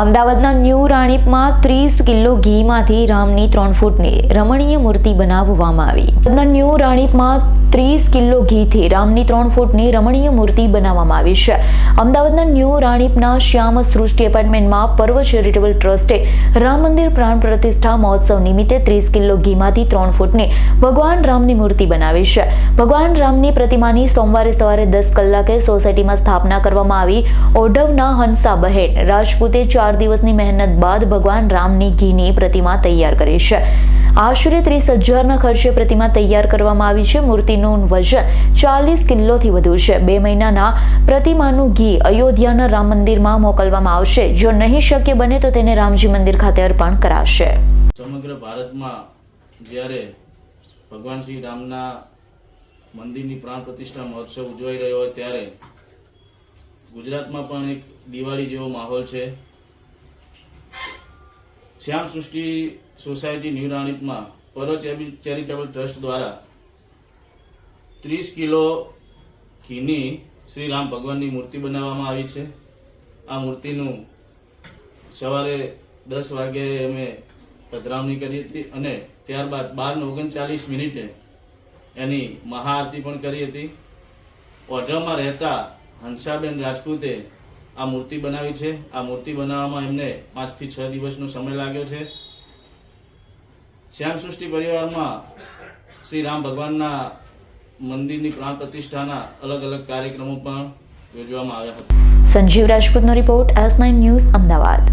અમદાવાદના ન્યૂ રાણીપમાં ત્રીસ કિલો ઘીમાંથી રામની ત્રણ ફૂટની રમણીય મૂર્તિ બનાવવામાં આવી. ન્યૂ રાણીપમાં ત્રીસ કિલો ઘીથી રામની ત્રણ ફૂટની રમણીય મૂર્તિ બનાવવામાં આવી છે. અમદાવાદના ન્યૂ રાણીપના શ્યામ સૃષ્ટિ એપાર્ટમેન્ટમાં પર્વ ચેરિટેબલ ટ્રસ્ટે રામ મંદિર પ્રાણ પ્રતિષ્ઠા મહોત્સવ નિમિત્તે ત્રીસ કિલો ઘીમાંથી ત્રણ ફૂટની ભગવાન રામની મૂર્તિ બનાવી છે. ભગવાન રામની પ્રતિમાની સોમવારે સવારે દસ કલાકે સોસાયટીમાં સ્થાપના કરવામાં આવી. ઓઢવના હંસા બહેન રાજપૂતે ચાર દિવસની મહેનત બાદ ભગવાન રામની ઘીની પ્રતિમા તૈયાર કરી છે. આશરે ત્રીસ હજારના ખર્ચે પ્રતિમા તૈયાર કરવામાં આવી છે. મૂર્તિનું વજન ચાલીસ કિલોથી વધુ છે. બે મહિનાના પ્રતિમાનું ઘી અયોધ્યાના રામ મંદિરમાં મોકલવામાં આવશે. જો નહીં શક્ય બને તો તેને રામજી મંદિર ખાતે અર્પણ કરાશે. સમગ્ર ભારતમાં જ્યારે ભગવાન શ્રી રામના મંદિરની પ્રાણ પ્રતિષ્ઠા મહોત્સવ ઉજવાઈ રહ્યો હોય ત્યારે ગુજરાતમાં પણ એક દિવાળી જેવો માહોલ છે. શ્યામ સૃષ્ટિ સોસાયટી ન્યૂ રાણીપમાં પરો ચેરિટેબલ ટ્રસ્ટ દ્વારા ત્રીસ કિલો ઘીની શ્રી રામ ભગવાનની મૂર્તિ બનાવવામાં આવી છે. આ મૂર્તિનું સવારે દસ વાગે અમે પધરાવણી કરી હતી અને ત્યારબાદ બાર ઓગણચાલીસ મિનિટે એની મહાઆરતી પણ કરી હતી. ઓઢવમાં રહેતા હંસાબેન રાજપૂતે આ મૂર્તિ બનાવી છે. આ મૂર્તિ બનાવવામાં એમને પાંચથી છ દિવસનો સમય લાગ્યો છે. શ્યામ સૃષ્ટિ પરિવારમાં શ્રી રામ ભગવાનના મંદિરની પ્રાણ પ્રતિષ્ઠાના અલગ અલગ કાર્યક્રમો પણ યોજવામાં આવ્યા હતા. સંજીવ રાજપૂતનો રિપોર્ટ એસ ન્યૂઝ અમદાવાદ.